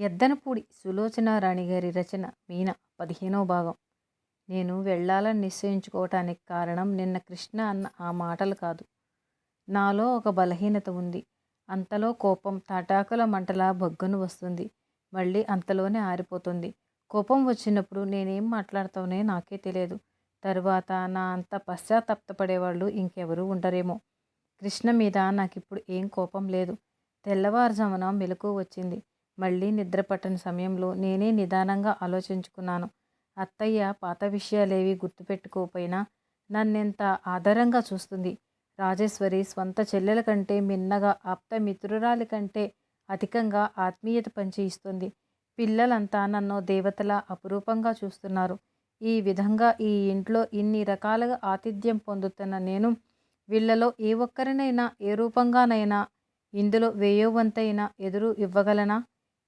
ఎద్దనపూడి సులోచనారాణి గారి రచన మీన పదిహేనో భాగం. నేను వెళ్ళాలని నిశ్చయించుకోవటానికి కారణం నిన్న కృష్ణ అన్న ఆ మాటలు కాదు. నాలో ఒక బలహీనత ఉంది. అంతలో కోపం తాటాకుల మంటలా బొగ్గును వస్తుంది. మళ్ళీ అంతలోనే ఆరిపోతుంది. కోపం వచ్చినప్పుడు నేనేం మాట్లాడతానే నాకే తెలియదు. తరువాత నా అంత పశ్చాత్తాపడేవాళ్ళు ఇంకెవరూ ఉండరేమో. కృష్ణ మీద నాకిప్పుడు ఏం కోపం లేదు. తెల్లవారుజామున మెలకు వచ్చింది. మళ్ళీ నిద్ర పట్టని సమయంలో నేనే నిదానంగా ఆలోచించుకున్నాను. అత్తయ్య పాత విషయాలేవి గుర్తుపెట్టుకోకపోయినా నన్నెంత ఆదరంగా చూస్తుంది. రాజేశ్వరి స్వంత చెల్లెల కంటే మిన్నగా ఆప్త మిత్రురాలి కంటే అధికంగా ఆత్మీయత పంచి ఇస్తుంది పిల్లలంతా నన్ను దేవతలా అపురూపంగా చూస్తున్నారు. ఈ విధంగా ఈ ఇంట్లో ఇన్ని రకాలుగా ఆతిథ్యం పొందుతున్న నేను వీళ్ళలో ఏ ఒక్కరినైనా ఏ రూపంగానైనా ఇందులో వేయోవంతైనా ఎదురు ఇవ్వగలనా?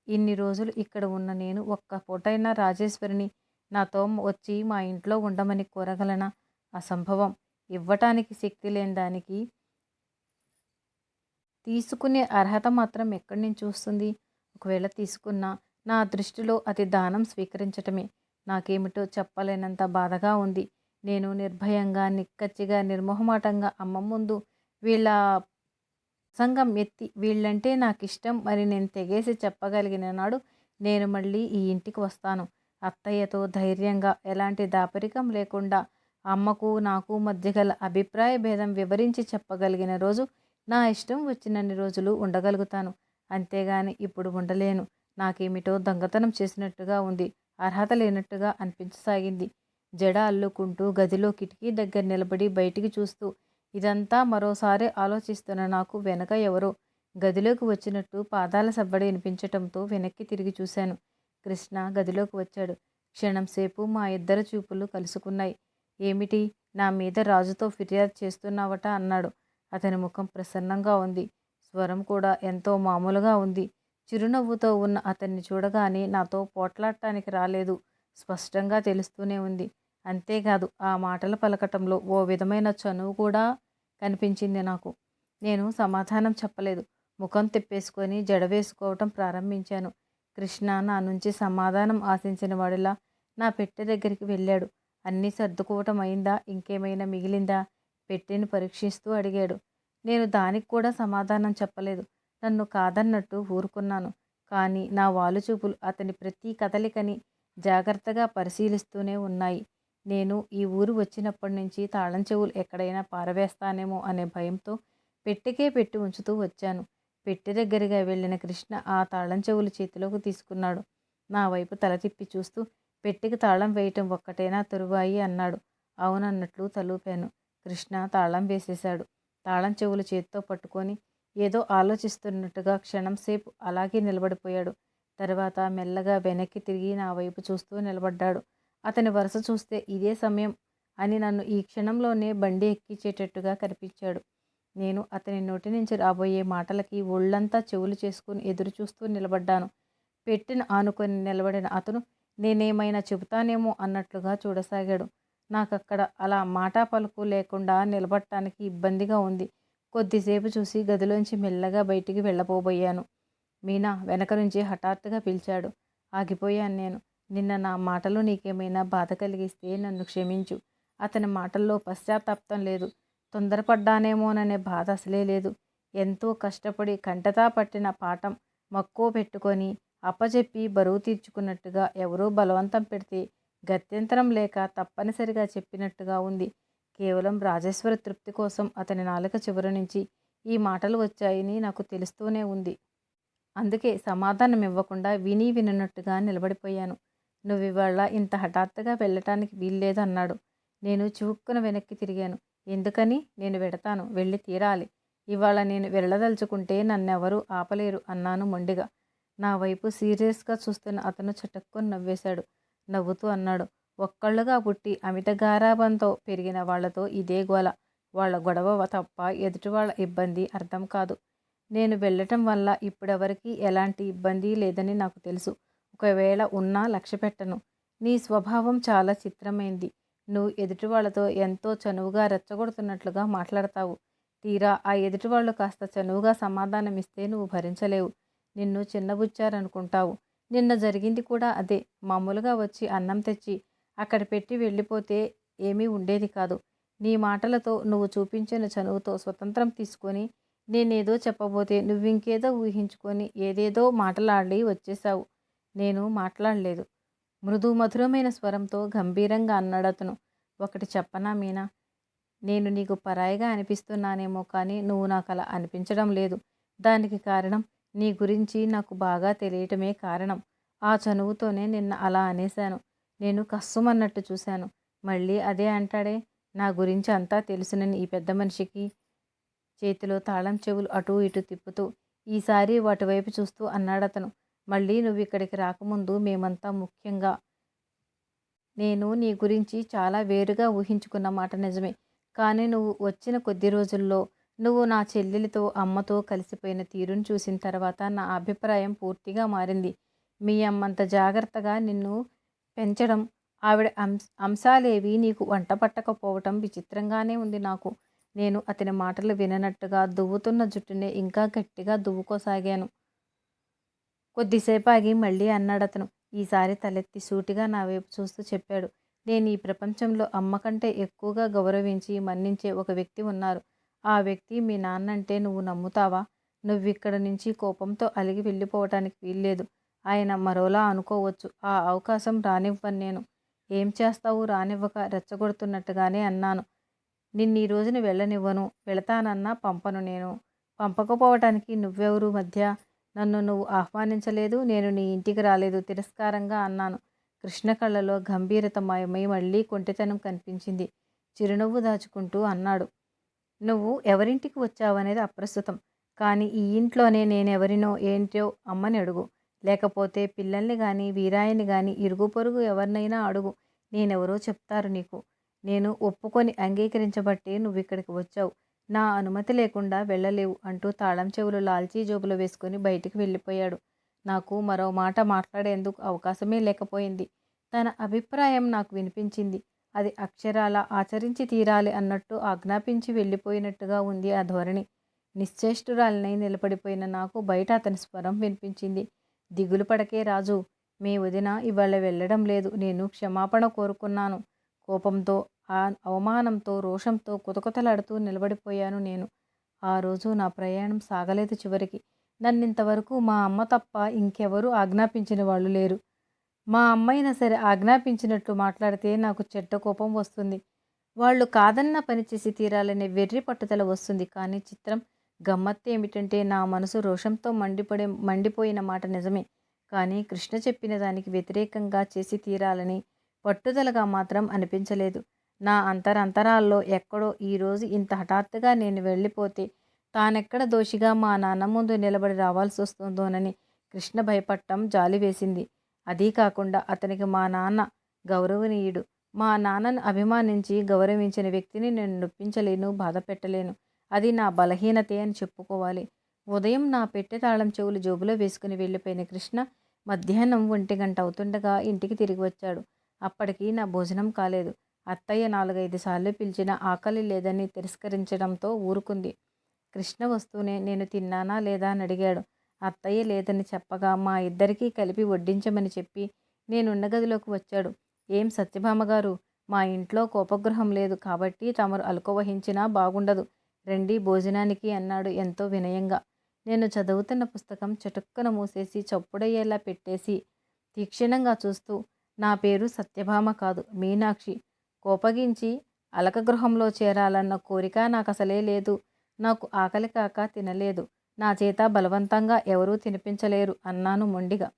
ఇన్ని రోజులు ఇక్కడ ఉన్న నేను ఒక్క పూటైనా రాజేశ్వరిని నాతో వచ్చి మా ఇంట్లో ఉండమని కోరగలనా? అసంభవం. ఇవ్వటానికి శక్తి లేని దానికి తీసుకునే అర్హత మాత్రం ఎక్కడి నుంచి వస్తుంది? ఒకవేళ తీసుకున్నా నా దృష్టిలో అది దానం స్వీకరించటమే. నాకేమిటో చెప్పలేనంత బాధగా ఉంది. నేను నిర్భయంగా నిక్కచ్చిగా నిర్మోహమాటంగా అమ్మ ముందు వీళ్ళ సంఘం ఎత్తి వీళ్ళంటే నాకు ఇష్టం మరి నేను తెగేసి చెప్పగలిగిన నాడు నేను మళ్ళీ ఈ ఇంటికి వస్తాను. అత్తయ్యతో ధైర్యంగా ఎలాంటి దాపరికం లేకుండా అమ్మకు నాకు మధ్య గల అభిప్రాయ భేదం వివరించి చెప్పగలిగిన రోజు నా ఇష్టం వచ్చినన్ని రోజులు ఉండగలుగుతాను. అంతేగాని ఇప్పుడు ఉండలేను. నాకేమిటో దొంగతనం చేసినట్టుగా ఉంది. అర్హత లేనట్టుగా అనిపించసాగింది. జడ అల్లుకుంటూ గదిలో కిటికీ దగ్గర నిలబడి బయటికి చూస్తూ ఇదంతా మరోసారి ఆలోచిస్తున్న నాకు వెనక ఎవరో గదిలోకి వచ్చినట్టు పాదాల సబ్బడి వినిపించటంతో వెనక్కి తిరిగి చూశాను. కృష్ణ గదిలోకి వచ్చాడు. క్షణం సేపు మా ఇద్దరు చూపులు కలుసుకున్నాయి. ఏమిటి? నా మీద రాజుతో ఫిర్యాదు చేస్తున్నావట అన్నాడు. అతని ముఖం ప్రసన్నంగా ఉంది. స్వరం కూడా ఎంతో మామూలుగా ఉంది. చిరునవ్వుతో ఉన్న అతన్ని చూడగానే నాతో పోట్లాడటానికి రాలేదు. స్పష్టంగా తెలుస్తూనే ఉంది. అంతేకాదు ఆ మాటలు పలకటంలో ఓ విధమైన చనువు కూడా కనిపించింది నాకు. నేను సమాధానం చెప్పలేదు. ముఖం తిప్పేసుకొని జడ వేసుకోవటం ప్రారంభించాను. కృష్ణ నా నుంచి సమాధానం ఆశించిన వాడిలా నా పెట్టె దగ్గరికి వెళ్ళాడు. అన్నీ సర్దుకోవటం అయిందా? ఇంకేమైనా మిగిలిందా? పెట్టెని పరీక్షిస్తూ అడిగాడు. నేను దానికి కూడా సమాధానం చెప్పలేదు. నన్ను కాదన్నట్టు ఊరుకున్నాను. కానీ నా వాలుచూపులు అతని ప్రతి కదలికని జాగ్రత్తగా పరిశీలిస్తూనే ఉన్నాయి. నేను ఈ ఊరు వచ్చినప్పటి నుంచి తాళం చెవులు ఎక్కడైనా పారవేస్తానేమో అనే భయంతో పెట్టెకే పెట్టి ఉంచుతూ వచ్చాను. పెట్టె దగ్గరగా వెళ్ళిన కృష్ణ ఆ తాళం చెవులు చేతిలోకి తీసుకున్నాడు. నా వైపు తల తిప్పి చూస్తూ పెట్టెకి తాళం వేయటం ఒక్కటేనా తరువాయి? అన్నాడు. అవునన్నట్లు తలూపాను. కృష్ణ తాళం వేసేశాడు. తాళం చెవులు చేతితో పట్టుకొని ఏదో ఆలోచిస్తున్నట్టుగా క్షణం సేపు అలాగే నిలబడిపోయాడు. తర్వాత మెల్లగా వెనక్కి తిరిగి నా వైపు చూస్తూ నిలబడ్డాడు. అతని వరుస చూస్తే ఇదే సమయం అని నన్ను ఈ క్షణంలోనే బండి ఎక్కించేటట్టుగా కనిపించాడు. నేను అతని నోటి నుంచి రాబోయే మాటలకి ఒళ్ళంతా చెవులు చేసుకుని ఎదురు చూస్తూ నిలబడ్డాను. పెట్టిన ఆనుకొని నిలబడిన అతను నేనేమైనా చెబుతానేమో అన్నట్లుగా చూడసాగాడు. నాకక్కడ అలా మాటా పలుకు లేకుండా నిలబడటానికి ఇబ్బందిగా ఉంది. కొద్దిసేపు చూసి గదిలోంచి మెల్లగా బయటికి వెళ్ళబోబోయాను. మీనా వెనక నుంచి హఠాత్తుగా పిలిచాడు. ఆగిపోయాను నేను. నిన్న నా మాటలు నీకేమైనా బాధ కలిగిస్తే నన్ను క్షమించు. అతని మాటల్లో పశ్చాత్తాప్తం లేదు. తొందరపడ్డానేమోననే బాధ అసలే లేదు. ఎంతో కష్టపడి కంటతా పట్టిన పాఠం మక్కువ పెట్టుకొని అప్పచెప్పి బరువు తీర్చుకున్నట్టుగా ఎవరో బలవంతం పెడితే గత్యంతరం లేక తప్పనిసరిగా చెప్పినట్టుగా ఉంది. కేవలం రాజేశ్వర తృప్తి కోసం అతని నాలుక చివరి నుంచి ఈ మాటలు వచ్చాయని నాకు తెలుస్తూనే ఉంది. అందుకే సమాధానం ఇవ్వకుండా విని వినట్టుగా నిలబడిపోయాను. నువ్వు ఇవాళ ఇంత హఠాత్తుగా వెళ్ళటానికి వీల్లేదన్నాడు. నేను చివుక్కున వెనక్కి తిరిగాను. ఎందుకని? నేను వెడతాను. వెళ్ళి తీరాలి. ఇవాళ నేను వెళ్ళదలుచుకుంటే నన్నెవరూ ఆపలేరు అన్నాను మొండిగా. నా వైపు సీరియస్గా చూస్తున్న అతను చటుక్కుని నవ్వేశాడు. నవ్వుతూ అన్నాడు ఒక్కళ్ళుగా పుట్టి అమిత గారాబంతో పెరిగిన వాళ్ళతో ఇదే గోల. వాళ్ళ గొడవ తప్ప ఎదుటి వాళ్ళ ఇబ్బంది అర్థం కాదు. నేను వెళ్ళటం వల్ల ఇప్పుడెవరికి ఎలాంటి ఇబ్బంది లేదని నాకు తెలుసు. ఒకవేళ ఉన్నా లక్ష్య పెట్టను. నీ స్వభావం చాలా చిత్రమైంది. నువ్వు ఎదుటి వాళ్ళతో ఎంతో చనువుగా రెచ్చగొడుతున్నట్లుగా మాట్లాడతావు. తీరా ఆ ఎదుటి వాళ్ళు కాస్త చనువుగా సమాధానం ఇస్తే నువ్వు భరించలేవు. నిన్ను చిన్నబుచ్చారనుకుంటావు. నిన్న జరిగింది కూడా అదే. మామూలుగా వచ్చి అన్నం తెచ్చి అక్కడ పెట్టి వెళ్ళిపోతే ఏమీ ఉండేది కాదు. నీ మాటలతో నువ్వు చూపించిన చనువుతో స్వతంత్రం తీసుకొని నేనేదో చెప్పబోతే నువ్వింకేదో ఊహించుకొని ఏదేదో మాటలాడి వచ్చేశావు. నేను మాట్లాడలేదు. మృదు మధురమైన స్వరంతో గంభీరంగా అన్నాడతను. ఒకటి చెప్పనా మీనా? నేను నీకు పరాయిగా అనిపిస్తున్నానేమో కానీ నువ్వు నాకు అలా అనిపించడం లేదు. దానికి కారణం నీ గురించి నాకు బాగా తెలియటమే కారణం. ఆ చనువుతోనే నిన్న అలా అనేశాను. నేను కస్సుమన్నట్టు చూశాను. మళ్ళీ అదే అంటాడే? నా గురించి అంతా తెలుసునని ఈ పెద్ద మనిషికి చేతిలో తాళం చెవులు అటూ ఇటు తిప్పుతూ ఈసారి వాటివైపు చూస్తూ అన్నాడతను. మళ్ళీ నువ్వు ఇక్కడికి రాకముందు మేమంతా ముఖ్యంగా నేను నీ గురించి చాలా వేరుగా ఊహించుకున్న మాట నిజమే. కానీ నువ్వు వచ్చిన కొద్ది రోజుల్లో నువ్వు నా చెల్లెలితో అమ్మతో కలిసిపోయిన తీరును చూసిన తర్వాత నా అభిప్రాయం పూర్తిగా మారింది. మీ అమ్మంత జాగ్రత్తగా నిన్ను పెంచడం ఆవిడ అంశ అంశాలేవి నీకు వంట పట్టకపోవటం విచిత్రంగానే ఉంది నాకు. నేను అతని మాటలు విననట్టుగా దువ్వుతున్న జుట్టునే ఇంకా గట్టిగా దువ్వుకోసాగాను. కొద్దిసేపు ఆగి మళ్ళీ అన్నాడు అతను ఈసారి తలెత్తి సూటిగా నా వైపు చూస్తూ చెప్పాడు. నేను ఈ ప్రపంచంలో అమ్మ కంటే ఎక్కువగా గౌరవించి మన్నించే ఒక వ్యక్తి ఉన్నారు. ఆ వ్యక్తి మీ నాన్నంటే నువ్వు నమ్ముతావా? నువ్విక్కడ నుంచి కోపంతో అలిగి వెళ్ళిపోవటానికి వీల్లేదు. ఆయన మరోలా అనుకోవచ్చు. ఆ అవకాశం రానివ్వను నేను. ఏం చేస్తావు? రానివ్వక రెచ్చగొడుతున్నట్టుగానే అన్నాను. నిన్న ఈ రోజున వెళ్ళనివ్వను. వెళతానన్నా పంపను నేను. పంపకపోవటానికి నువ్వెవరు మధ్య? నన్ను నువ్వు ఆహ్వానించలేదు నేను నీ ఇంటికి రాలేదు తిరస్కారంగా అన్నాను. కృష్ణ కళ్ళలో గంభీరత మయమై మళ్ళీ కొంటెతనం కనిపించింది. చిరునవ్వు దాచుకుంటూ అన్నాడు. నువ్వు ఎవరింటికి వచ్చావనేది అప్రస్తుతం. కానీ ఈ ఇంట్లోనే నేనెవరినో ఏంటో అమ్మని అడుగు. లేకపోతే పిల్లల్ని కానీ వీరాయిని కానీ ఇరుగు పొరుగు ఎవరినైనా అడుగు. నేనెవరో చెప్తారు నీకు. నేను ఒప్పుకొని అంగీకరించబట్టి నువ్వు ఇక్కడికి వచ్చావు. నా అనుమతి లేకుండా వెళ్ళలేవు అంటూ తాళం చెవులు లాల్చీ జోబులో వేసుకుని బయటికి వెళ్ళిపోయాడు. నాకు మరో మాట మాట్లాడేందుకు అవకాశమే లేకపోయింది. తన అభిప్రాయం నాకు వినిపించింది. అది అక్షరాల ఆచరించి తీరాలి అన్నట్టు ఆజ్ఞాపించి వెళ్ళిపోయినట్టుగా ఉంది ఆ ధోరణి. నిశ్చేష్టురాలినై నిలబడిపోయిన నాకు బయట అతని స్వరం వినిపించింది. దిగులు పడకే రాజు మీ వదిన ఇవాళ వెళ్ళడం లేదు. నేను క్షమాపణ కోరుకున్నాను. కోపంతో ఆ అవమానంతో రోషంతో కుతకుతలాడుతూ నిలబడిపోయాను నేను. ఆ రోజు నా ప్రయాణం సాగలేదు చివరికి. నన్నింతవరకు మా అమ్మ తప్ప ఇంకెవరూ ఆజ్ఞాపించిన వాళ్ళు లేరు. మా అమ్మైనా సరే ఆజ్ఞాపించినట్లు మాట్లాడితే నాకు చెడ్డ కోపం వస్తుంది. వాళ్ళు కాదన్న పని చేసి తీరాలనే వెర్రి పట్టుదల వస్తుంది. కానీ చిత్రం గమ్మత్తు ఏమిటంటే నా మనసు రోషంతో మండిపడే మండిపోయిన మాట నిజమే. కానీ కృష్ణ చెప్పిన దానికి వ్యతిరేకంగా చేసి తీరాలని పట్టుదలగా మాత్రం అనిపించలేదు. నా అంతరంతరాల్లో ఎక్కడో ఈరోజు ఇంత హఠాత్తుగా నేను వెళ్ళిపోతే తానెక్కడ దోషిగా మా నాన్న ముందు నిలబడి రావాల్సి వస్తుందోనని కృష్ణ భయపడటం జాలి వేసింది. అదీ కాకుండా అతనికి మా నాన్న గౌరవనీయుడు. మా నాన్నను అభిమానించి గౌరవించిన వ్యక్తిని నేను నొప్పించలేను బాధ పెట్టలేను అది నా బలహీనతే అని చెప్పుకోవాలి. ఉదయం నా పెట్టె తాళం చెవులు జోబులో వేసుకుని వెళ్ళిపోయిన కృష్ణ మధ్యాహ్నం ఒంటి గంట అవుతుండగా ఇంటికి తిరిగి వచ్చాడు. అప్పటికి నా భోజనం కాలేదు. అత్తయ్య నాలుగైదు సార్లు పిలిచిన ఆకలి లేదని తిరస్కరించడంతో ఊరుకుంది. కృష్ణ వస్తూనే నేను తిన్నానా లేదా అని అడిగాడు. అత్తయ్య లేదని చెప్పగా మా ఇద్దరికీ కలిపి వడ్డించమని చెప్పి నేనున్న గదిలోకి వచ్చాడు. ఏం సత్యభామ గారు? మా ఇంట్లో కోపగ్రహం లేదు కాబట్టి తమరు అలుకవహించినా బాగుండదు. రండి భోజనానికి అన్నాడు ఎంతో వినయంగా. నేను చదువుతున్న పుస్తకం చటుక్కన మూసేసి చప్పుడయ్యేలా పెట్టేసి తీక్షణంగా చూస్తూ నా పేరు సత్యభామ కాదు మీనాక్షి. కోపగించి అలకగృహంలో చేరాలన్న కోరిక నాకు అసలే లేదు. నాకు ఆకలి కాక తినలేదు. నా చేత బలవంతంగా ఎవరూ తినిపించలేరు అన్నాను మొండిగా.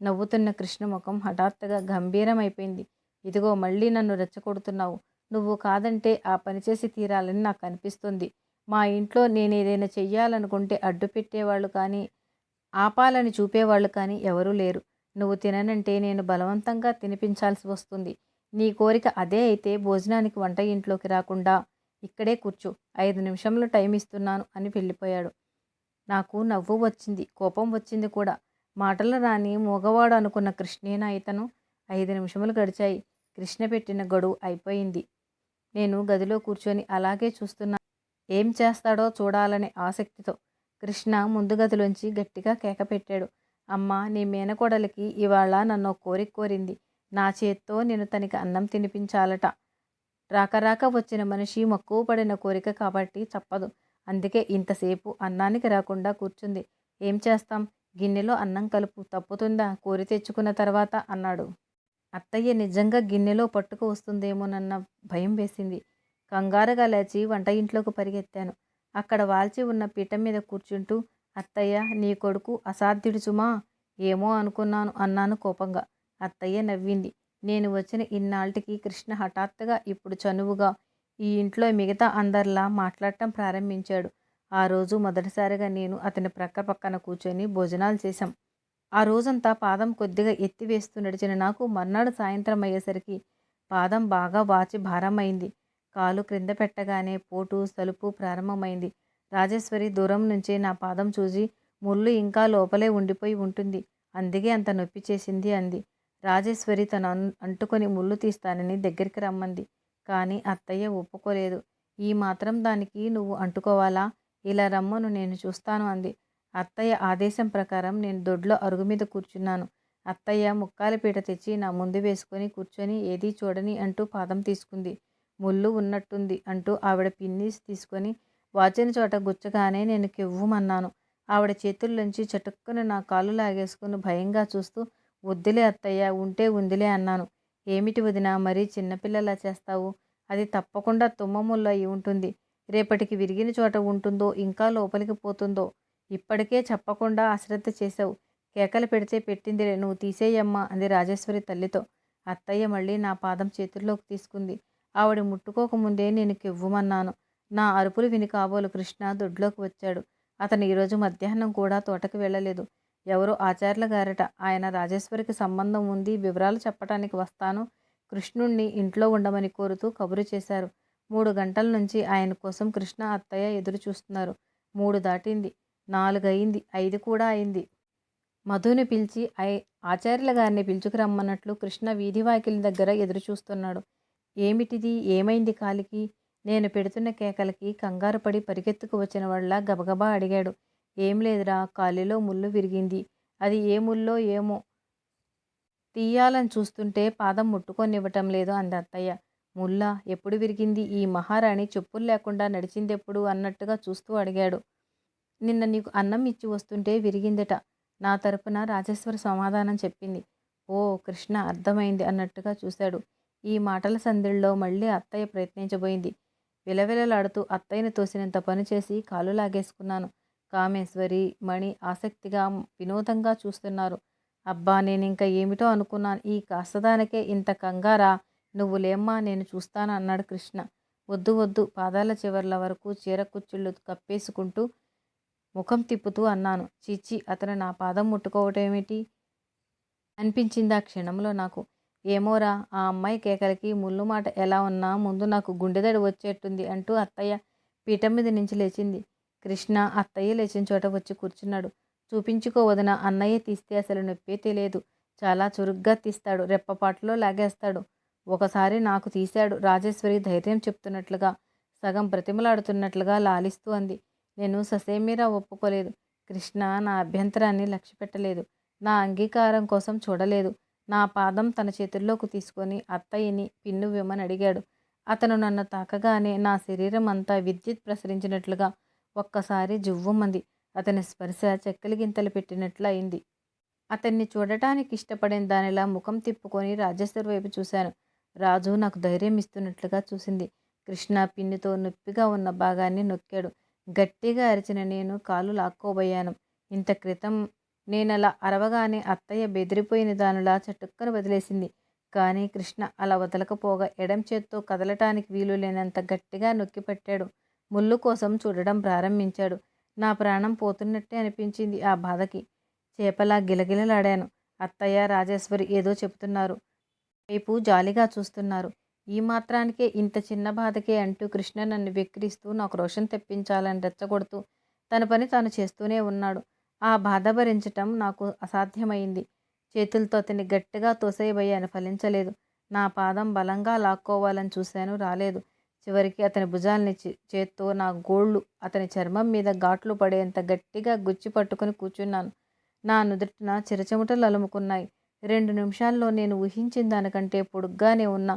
నవ్వుతున్న కృష్ణముఖం హఠాత్తుగా గంభీరమైపోయింది. ఇదిగో మళ్ళీ నన్ను రెచ్చగొడుతున్నావు. నువ్వు కాదంటే ఆ పని చేసి తీరాలని నాకు అనిపిస్తుంది మా ఇంట్లో నేను ఏదైనా చెయ్యాలనుకుంటే అడ్డు పెట్టేవాళ్ళు కానీ ఆపాలని చూపేవాళ్ళు కానీ ఎవరూ లేరు. నువ్వు తిననంటే నేను బలవంతంగా తినిపించాల్సి వస్తుంది. నీ కోరిక అదే అయితే భోజనానికి వంట ఇంట్లోకి రాకుండా ఇక్కడే కూర్చో. ఐదు నిమిషంలో టైం ఇస్తున్నాను అని వెళ్ళిపోయాడు. నాకు నవ్వు వచ్చింది కోపం వచ్చింది కూడా. మాటలు రాని మూగవాడు అనుకున్న కృష్ణేనా ఇతను? ఐదు నిమిషములు గడిచాయి. కృష్ణ పెట్టిన గడువు అయిపోయింది. నేను గదిలో కూర్చొని అలాగే చూస్తున్నా. ఏం చేస్తాడో చూడాలనే ఆసక్తితో కృష్ణ ముందు గదిలోంచి గట్టిగా కేక పెట్టాడు. అమ్మా నీ మేనకోడలికి ఇవాళ నన్ను కోరిక కోరింది. నా చేత్తో నేను తనకి అన్నం తినిపించాలట. రాక రాక వచ్చిన మనిషి మక్కువ పడిన కోరిక కాబట్టి చెప్పదు అందుకే ఇంతసేపు అన్నానికి రాకుండా కూర్చుంది. ఏం చేస్తాం? గిన్నెలో అన్నం కలుపు. తప్పుతుందా? కోరి తెచ్చుకున్న తర్వాత అన్నాడు. అత్తయ్య నిజంగా గిన్నెలో పట్టుకు వస్తుందేమోనన్న భయం వేసింది. కంగారుగా లేచి వంట ఇంట్లోకి పరిగెత్తాను. అక్కడ వాల్చి ఉన్న పీఠం మీద కూర్చుంటూ అత్తయ్య నీ కొడుకు అసాధ్యుడు సుమా? ఏమో అనుకున్నాను అన్నాను కోపంగా. అత్తయ్య నవ్వింది. నేను వచ్చిన ఇన్నాళ్ళకి కృష్ణ హఠాత్తుగా ఇప్పుడు చనువుగా ఈ ఇంట్లో మిగతా అందరిలా మాట్లాడటం ప్రారంభించాడు. ఆ రోజు మొదటిసారిగా నేను అతని ప్రక్క పక్కన కూర్చొని భోజనాలు చేశాం. ఆ రోజంతా పాదం కొద్దిగా ఎత్తివేస్తూ నడిచిన నాకు మర్నాడు సాయంత్రం అయ్యేసరికి పాదం బాగా వాచి భారమైంది. కాలు క్రింద పెట్టగానే పోటు సలుపు ప్రారంభమైంది. రాజేశ్వరి దూరం నుంచే నా పాదం చూసి ముళ్ళు ఇంకా లోపలే ఉండిపోయి ఉంటుంది. అందుకే అంత నొప్పి చేసింది అంది. రాజేశ్వరి తను అంటుకొని ముళ్ళు తీస్తానని దగ్గరికి రమ్మంది. కానీ అత్తయ్య ఒప్పుకోలేదు. ఈ మాత్రం దానికి నువ్వు అంటుకోవాలా? ఇలా రమ్మను నేను చూస్తాను అంది. అత్తయ్య ఆదేశం ప్రకారం నేను దొడ్లో అరుగు మీద కూర్చున్నాను. అత్తయ్య ముక్కాల పీట తెచ్చి నా ముందు వేసుకొని కూర్చొని ఏదీ చూడని అంటూ పాదం తీసుకుంది. ముళ్ళు ఉన్నట్టుంది అంటూ ఆవిడ పిన్నీస్ తీసుకొని వాచిన చోట గుచ్చగానే నేను కెవ్వుమన్నాను. ఆవిడ చేతుల్లోంచి చటుక్కున నా కాళ్ళు లాగేసుకుని భయంగా చూస్తూ వద్దులే అత్తయ్య ఉంటే ఉందిలే అన్నాను. ఏమిటి వదినా మరీ చిన్నపిల్లలా చేస్తావు? అది తప్పకుండా తుమ్మముళ్ళు అయి ఉంటుంది. రేపటికి విరిగిన చోట ఉంటుందో ఇంకా లోపలికి పోతుందో? ఇప్పటికే చెప్పకుండా అశ్రద్ధ చేశావు. కేకలు పెడితే పెట్టిందిలే నువ్వు తీసేయమ్మా అంది రాజేశ్వరి తల్లితో. అత్తయ్య మళ్ళీ నా పాదం చేతుల్లోకి తీసుకుంది. ఆవిడ ముట్టుకోకముందే నేను కివ్వమన్నాను. నా అరుపులు విని కాబోలు కృష్ణ దొడ్లోకి వచ్చాడు. అతను ఈరోజు మధ్యాహ్నం కూడా తోటకు వెళ్ళలేదు. ఎవరు ఆచార్యుల గారట. ఆయన రాజేశ్వరికి సంబంధం ఉంది వివరాలు చెప్పటానికి వస్తాను. కృష్ణుణ్ణి ఇంట్లో ఉండమని కోరుతూ కబురు చేశారు. మూడు గంటల నుంచి ఆయన కోసం కృష్ణ అత్తయ్య ఎదురు చూస్తున్నారు. మూడు దాటింది. నాలుగు అయింది ఐదు కూడా అయింది. మధుని పిలిచి ఐ ఆచార్యుల గారిని పిలుచుకురమ్మన్నట్లు కృష్ణ వీధి వాకిలి దగ్గర ఎదురు చూస్తున్నాడు. ఏమిటిది? ఏమైంది కాలికి? నేను పెడుతున్న కేకలకి కంగారు పడి పరిగెత్తుకు వచ్చిన వాళ్ళ గబగబా అడిగాడు. ఏం లేదురా కాలిలో ముళ్ళు విరిగింది. అది ఏ ముల్లో ఏమో తీయాలని చూస్తుంటే పాదం ముట్టుకొనివ్వటం లేదు అంది అత్తయ్య. ముల్లా ఎప్పుడు విరిగింది? ఈ మహారాణి చెప్పులు లేకుండా నడిచిందెప్పుడు అన్నట్టుగా చూస్తూ అడిగాడు. నిన్న నీకు అన్నం ఇచ్చి వస్తుంటే విరిగిందట. నా తరపున రాజేశ్వర సమాధానం చెప్పింది. ఓ కృష్ణ అర్థమైంది అన్నట్టుగా చూశాడు. ఈ మాటల సందిల్లో మళ్ళీ అత్తయ్య ప్రయత్నించబోయింది. విలవిలలాడుతూ అత్తయ్యని తోసినంత పనిచేసి కాలు లాగేసుకున్నాను. కామేశ్వరి మణి ఆసక్తిగా వినోదంగా చూస్తున్నారు. అబ్బా నేను ఇంకా ఏమిటో అనుకున్నాను. ఈ కాస్తదానికే ఇంత కంగారా? నువ్వు లేమ్మా నేను చూస్తాను అన్నాడు కృష్ణ. వద్దు వద్దు పాదాల చివర్ల వరకు చీర కుచ్చుళ్ళు కప్పేసుకుంటూ ముఖం తిప్పుతూ అన్నాను. చీచి అతను నా పాదం ముట్టుకోవటమేమిటి? అనిపించింది ఆ క్షణంలో నాకు. ఏమోరా ఆ అమ్మాయి కేకలకి ముళ్ళు మాట ఎలా ఉన్నా ముందు నాకు గుండెదడి వచ్చేట్టుంది అంటూ అత్తయ్య పీఠం మీద నుంచి లేచింది. కృష్ణ అత్తయ్య లేచిన చోట వచ్చి కూర్చున్నాడు. చూపించుకోవదన అన్నయ్య తీస్తే అసలు నొప్పే తెలియదు. చాలా చురుగ్గా తీస్తాడు రెప్పపాటలో లాగేస్తాడు. ఒకసారి నాకు తీశాడు రాజేశ్వరి ధైర్యం చెప్తున్నట్లుగా సగం బ్రతిమలాడుతున్నట్లుగా లాలిస్తూ అంది. నేను ససేమీరా ఒప్పుకోలేదు. కృష్ణ నా అభ్యంతరాన్ని లక్ష్య పెట్టలేదు నా అంగీకారం కోసం చూడలేదు. నా పాదం తన చేతుల్లోకి తీసుకొని అత్తయ్యని పిన్ను విమ్మని అడిగాడు. అతను నన్ను తాకగానే నా శరీరం అంతా విద్యుత్ ప్రసరించినట్లుగా ఒక్కసారి జువ్వుమంది. అతని స్పర్శ చెక్కలిగింతలు పెట్టినట్లు అయింది అతన్ని చూడటానికి ఇష్టపడిన దానిలా ముఖం తిప్పుకొని రాజేశ్వరి వైపు చూశాను. రాజు నాకు ధైర్యం ఇస్తున్నట్లుగా చూసింది. కృష్ణ పిన్నితో నొప్పిగా ఉన్న భాగాన్ని నొక్కాడు. గట్టిగా అరిచిన నేను కాలు లాక్కోబోయాను. ఇంత క్రితం నేనలా అరవగానే అత్తయ్య బెదిరిపోయిన దానిలా చటుక్కను వదిలేసింది. కానీ కృష్ణ అలా వదలకపోగా ఎడం చేత్తో కదలటానికి వీలు లేనంత గట్టిగా నొక్కిపట్టాడు. ముళ్ళు కోసం చూడడం ప్రారంభించాడు. నా ప్రాణం పోతున్నట్టే అనిపించింది ఆ బాధకి. చేపలా గిలగిలలాడాను. అత్తయ్య రాజేశ్వరి ఏదో చెబుతున్నారు. వైపు జాలిగా చూస్తున్నారు. ఈ మాత్రానికే ఇంత చిన్న బాధకే అంటూ కృష్ణ నన్ను వెక్కిరిస్తూ నాకు రోషన్ తెప్పించాలని రెచ్చగొడుతూ తన పని తాను చేస్తూనే ఉన్నాడు. ఆ బాధ భరించటం నాకు అసాధ్యమైంది. చేతులతో అతన్ని గట్టిగా తోసేయబోయాను ఫలించలేదు. నా పాదం బలంగా లాక్కోవాలని చూశాను రాలేదు. చివరికి అతని భుజాల్ని చేత్తో నా గోళ్ళు అతని చర్మం మీద ఘాట్లు పడేంత గట్టిగా గుచ్చి పట్టుకుని కూర్చున్నాను. నా నుదుటిన చిరచెమటలు అలుముకున్నాయి. రెండు నిమిషాల్లో నేను ఊహించిన దానికంటే పొడుగ్గానే ఉన్న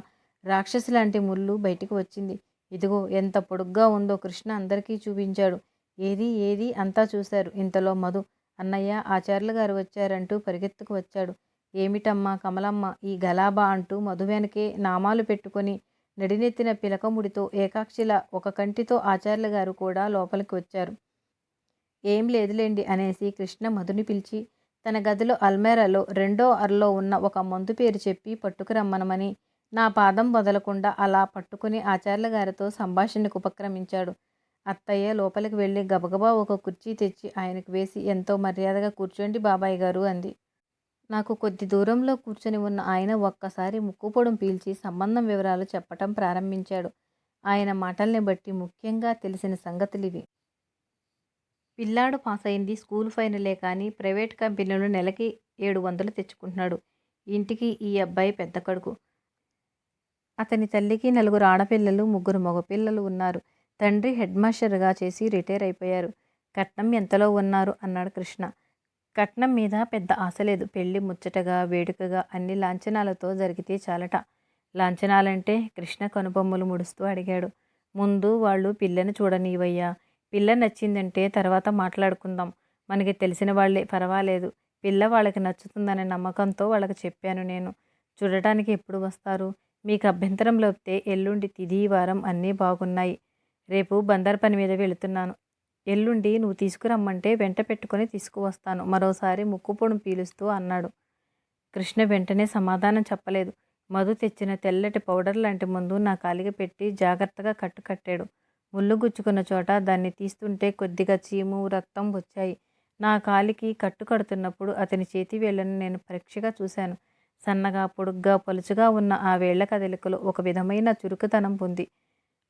రాక్షసి లాంటి ముళ్ళు బయటికి వచ్చింది. ఇదిగో ఎంత పొడుగ్గా ఉందో కృష్ణ అందరికీ చూపించాడు. ఏది ఏది అంతా చూశారు. ఇంతలో మధు అన్నయ్య ఆచార్యులు గారు వచ్చారంటూ పరిగెత్తుకు వచ్చాడు. ఏమిటమ్మా కమలమ్మ ఈ గలాబా అంటూ మధు వెనకే నామాలు పెట్టుకొని నడినెత్తిన పిలకముడితో ఏకాక్షిలా ఒక కంటితో ఆచార్యుల గారు కూడా లోపలికి వచ్చారు. ఏం లేదులేండి అనేసి కృష్ణ మధుని పిలిచి తన గదిలో అల్మేరాలో రెండో అరలో ఉన్న ఒక మందు పేరు చెప్పి పట్టుకురమ్మనమని నా పాదం వదలకుండా అలా పట్టుకుని ఆచార్యుల గారితో సంభాషణకు ఉపక్రమించాడు. అత్తయ్య లోపలికి వెళ్ళి గబగబా ఒక కుర్చీ తెచ్చి ఆయనకు వేసి ఎంతో మర్యాదగా కూర్చోండి బాబాయ్ గారు అంది. నాకు కొద్ది దూరంలో కూర్చొని ఉన్న ఆయన ఒక్కసారి ముక్కుపొడం పీల్చి సంబంధం వివరాలు చెప్పటం ప్రారంభించాడు. ఆయన మాటల్ని బట్టి ముఖ్యంగా తెలిసిన సంగతులివి. పిల్లాడు పాస్ అయింది స్కూల్ ఫైనలే కానీ ప్రైవేట్ కంపెనీలో నెలకి ఏడు వందలు తెచ్చుకుంటున్నాడు. ఇంటికి ఈ అబ్బాయి పెద్ద కొడుకు. అతని తల్లికి నలుగురు ఆడపిల్లలు ముగ్గురు మగపిల్లలు ఉన్నారు. తండ్రి హెడ్ మాస్టర్గా చేసి రిటైర్ అయిపోయారు. కట్నం ఎంతలో ఉన్నారు? అన్నాడు కృష్ణ. కట్నం మీద పెద్ద ఆశ లేదు. పెళ్ళి ముచ్చటగా వేడుకగా అన్ని లాంఛనాలతో జరిగితే చాలట. లాంఛనాలంటే కృష్ణ కనుబొమ్మలు ముడుస్తూ అడిగాడు. ముందు వాళ్ళు పిల్లని చూడనివయ్యా. పిల్ల నచ్చిందంటే తర్వాత మాట్లాడుకుందాం. మనకి తెలిసిన వాళ్ళే పర్వాలేదు. పిల్ల వాళ్ళకి నచ్చుతుందనే నమ్మకంతో వాళ్ళకి చెప్పాను నేను. చూడటానికి ఎప్పుడు వస్తారు? మీకు అభ్యంతరం లోపితే ఎల్లుండి తిది వారం అన్నీ బాగున్నాయి. రేపు బందర్ పని మీద వెళుతున్నాను. ఎల్లుండి నువ్వు తీసుకురమ్మంటే వెంట పెట్టుకొని తీసుకువస్తాను. మరోసారి ముక్కుపొడుం పీలుస్తూ అన్నాడు. కృష్ణ వెంటనే సమాధానం చెప్పలేదు. మధు తెచ్చిన తెల్లటి పౌడర్ లాంటి ముందు నా కాలికి పెట్టి జాగ్రత్తగా కట్టు కట్టాడు. ముళ్ళు గుచ్చుకున్న చోట దాన్ని తీస్తుంటే కొద్దిగా చీము రక్తం వచ్చాయి. నా కాలికి కట్టు కడుతున్నప్పుడు అతని చేతి వేళ్ళను నేను పరీక్షగా చూశాను. సన్నగా పొడుగ్గా పలుచుగా ఉన్న ఆ వేళ్ళ కదలికలో ఒక విధమైన చురుకుతనం పొంది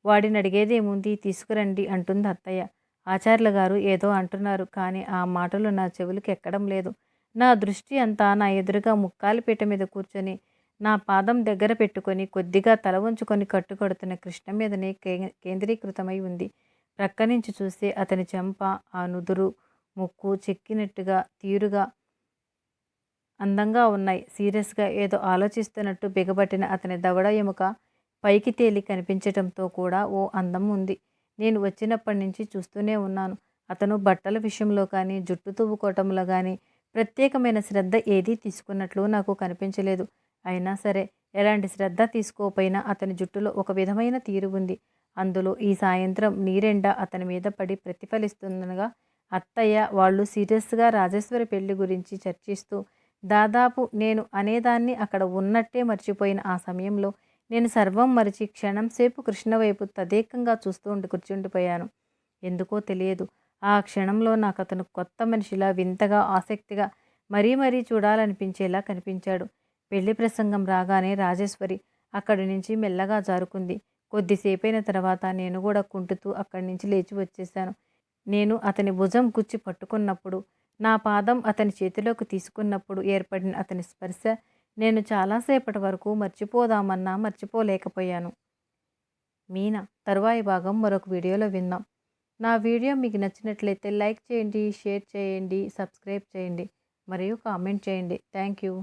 వాడిని అడిగేదేముంది తీసుకురండి అంటుంది అత్తయ్య. ఆచార్యుల గారు ఏదో అంటున్నారు కానీ ఆ మాటలు నా చెవులకు ఎక్కడం లేదు. నా దృష్టి అంతా నా ఎదురుగా ముక్కాలిపీట మీద కూర్చొని నా పాదం దగ్గర పెట్టుకొని కొద్దిగా తల ఉంచుకొని కట్టుకొడుతున్న కృష్ణ మీదనే కేంద్రీకృతమై ఉంది. ప్రక్క నుంచి చూస్తే అతని చెంప ఆ నుదురు ముక్కు చెక్కినట్టుగా తీరుగా అందంగా ఉన్నాయి. సీరియస్గా ఏదో ఆలోచిస్తున్నట్టు బిగబట్టిన అతని దవడ ఎముక పైకి తేలి కనిపించటంతో కూడా ఓ అందం ఉంది. నేను వచ్చినప్పటి నుంచి చూస్తూనే ఉన్నాను. అతను బట్టల విషయంలో కానీ జుట్టు తువ్వుకోవటంలో కానీ ప్రత్యేకమైన శ్రద్ధ ఏదీ తీసుకున్నట్లు నాకు కనిపించలేదు. అయినా సరే ఎలాంటి శ్రద్ధ తీసుకోపోయినా అతని జుట్టులో ఒక విధమైన తీరు ఉంది. అందులో ఈ సాయంత్రం నీరెండ అతని మీద పడి ప్రతిఫలిస్తుందనగా అత్తయ్య వాళ్ళు సీరియస్గా రాజేశ్వరి పెళ్ళి గురించి చర్చిస్తూ దాదాపు నేను అనేదాన్ని అక్కడ ఉన్నట్టే మర్చిపోయిన ఆ సమయంలో నేను సర్వం మరిచి క్షణం సేపు కృష్ణ వైపు తదేకంగా చూస్తూ ఉండి కూర్చుండిపోయాను. ఎందుకో తెలియదు. ఆ క్షణంలో నాకు అతను కొత్త మనిషిలా వింతగా ఆసక్తిగా మరీ మరీ చూడాలనిపించేలా కనిపించాడు. పెళ్ళి ప్రసంగం రాగానే రాజేశ్వరి అక్కడి నుంచి మెల్లగా జారుకుంది. కొద్దిసేపైన తర్వాత నేను కూడా కుంటుతూ అక్కడి నుంచి లేచి వచ్చేశాను. నేను అతని భుజం గుచ్చి పట్టుకున్నప్పుడు నా పాదం అతని చేతిలోకి తీసుకున్నప్పుడు ఏర్పడిన అతని స్పర్శ నేను చాలాసేపటి వరకు మర్చిపోదామన్నా మర్చిపోలేకపోయాను. మీనా తరువాయి భాగం మరొక వీడియోలో విందాం. నా వీడియో మీకు నచ్చినట్లయితే లైక్ చేయండి షేర్ చేయండి సబ్స్క్రైబ్ చేయండి మరియు కామెంట్ చేయండి. Thank you.